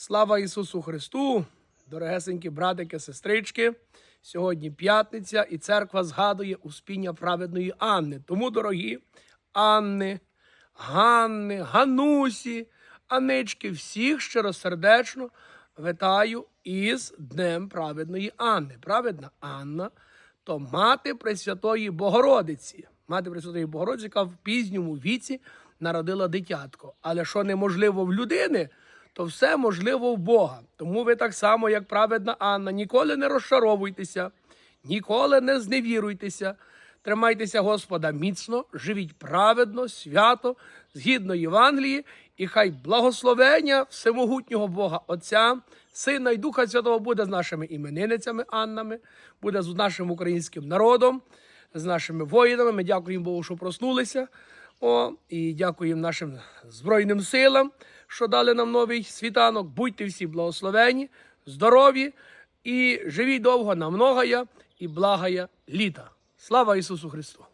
Слава Ісусу Христу, дорогесенькі братики, сестрички. Сьогодні п'ятниця, і церква згадує успіння праведної Анни. Тому, дорогі Анни, Ганни, Ганусі, Анички, всіх щиросердечно вітаю із Днем праведної Анни. Праведна Анна то мати Пресвятої Богородиці. Мати Пресвятої Богородиці, яка в пізньому віці народила дитятко. Але що неможливо в людини, то все можливо в Бога. Тому ви так само, як праведна Анна, ніколи не розчаровуйтеся, ніколи не зневіруйтеся. Тримайтеся Господа міцно, живіть праведно, свято, згідно Євангелії, і хай благословення всемогутнього Бога Отця, Сина і Духа Святого буде з нашими іменинницями Аннами, буде з нашим українським народом, з нашими воїнами. Ми дякуємо Богу, що проснулися. О, і дякуємо нашим Збройним силам, що дали нам новий світанок. Будьте всі благословені, здорові і живіть довго на многоя і благая літа. Слава Ісусу Христу!